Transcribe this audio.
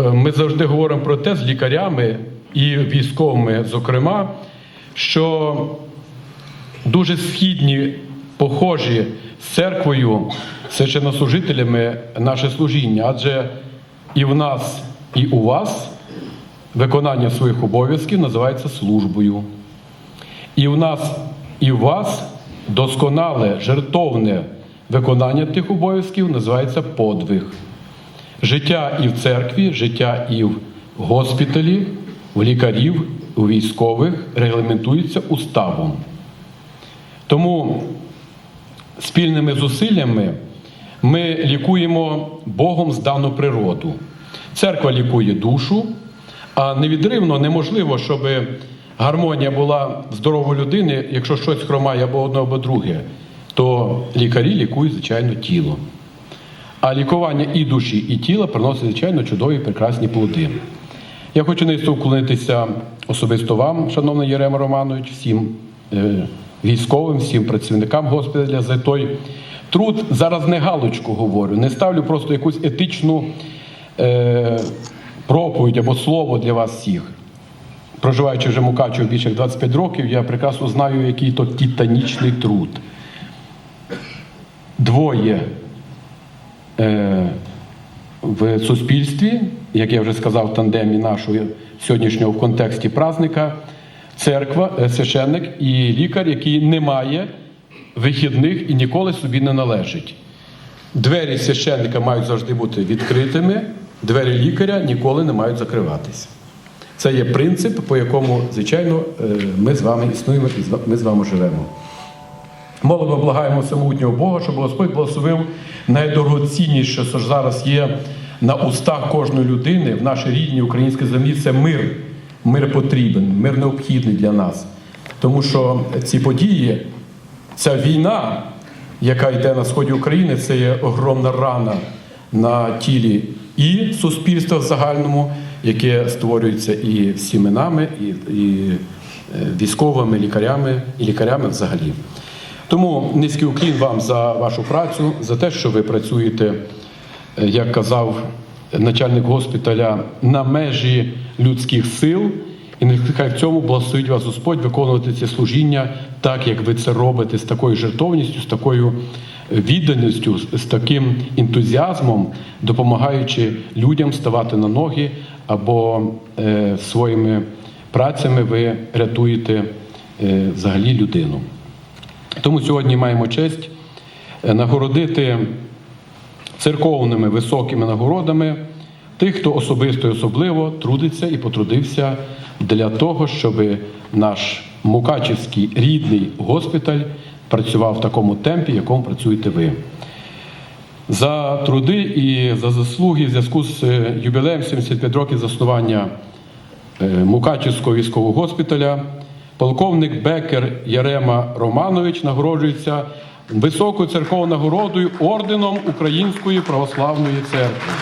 Е, Ми завжди говоримо про те з лікарями і військовими, зокрема, що дуже східні, похожі з церквою, священнослужителями наше служіння, адже і в нас, і у вас виконання своїх обов'язків називається службою. І в нас, і в вас досконале, жертовне виконання тих обов'язків називається подвиг. Життя і в церкві, життя і в госпіталі, в лікарів, у військових регламентується уставом. Тому спільними зусиллями ми лікуємо Богом здану природу. Церква лікує душу, а невідривно неможливо, щоб гармонія була в здорової людини, якщо щось хромає або одне, або друге, то лікарі лікують, звичайно, тіло. А лікування і душі, і тіла приносить, звичайно, чудові прекрасні плоди. Я хочу низько вклонитися особисто вам, шановний Єрема Романович, всім е, військовим, всім працівникам госпіталя за той труд. Зараз не галочку говорю, не ставлю просто якусь етичну е, проповідь або слово для вас всіх. Проживаючи вже Мукачево більше як 25 років, я прекрасно знаю, який то титанічний труд. Двоє в суспільстві, як я вже сказав, в тандемі нашого сьогоднішнього в контексті праздника, церква, е, священник і лікар, який не має вихідних і ніколи собі не належить. Двері священника мають завжди бути відкритими, двері лікаря ніколи не мають закриватися. Це є принцип, по якому, звичайно, е, ми з вами існуємо і ми з вами живемо. Молодо благаємо всемогутнього Бога, щоб Господь благословив найдорогоцінніше, що ж зараз є на устах кожної людини в нашій рідній українській землі це мир. Мир потрібен, мир необхідний для нас. Тому що ці події, ця війна, яка йде на сході України, це є огромна рана на тілі і суспільства в загальному, яке створюється і всіми нами, і, і е, військовими, лікарями, і лікарями взагалі. Тому низький уклін вам за вашу працю, за те, що ви працюєте, е, як казав начальник госпіталя, на межі людських сил. І нехай в цьому благословить вас Господь виконувати це служіння так, як ви це робите, з такою жертовністю, з такою відданістю, з таким ентузіазмом, допомагаючи людям ставати на ноги або е, своїми працями ви рятуєте е, взагалі людину. Тому сьогодні маємо честь е, нагородити церковними високими нагородами тих, хто особисто і особливо трудиться і потрудився для того, щоб наш Мукачівський рідний госпіталь працював в такому темпі, якому працюєте ви. За труди і за заслуги в зв'язку з е, юбілеєм 75 років заснування е, Мукачівського військового госпіталя. Полковник Бекер Ярема Романович нагороджується високою церковною нагородою орденом Української православної церкви.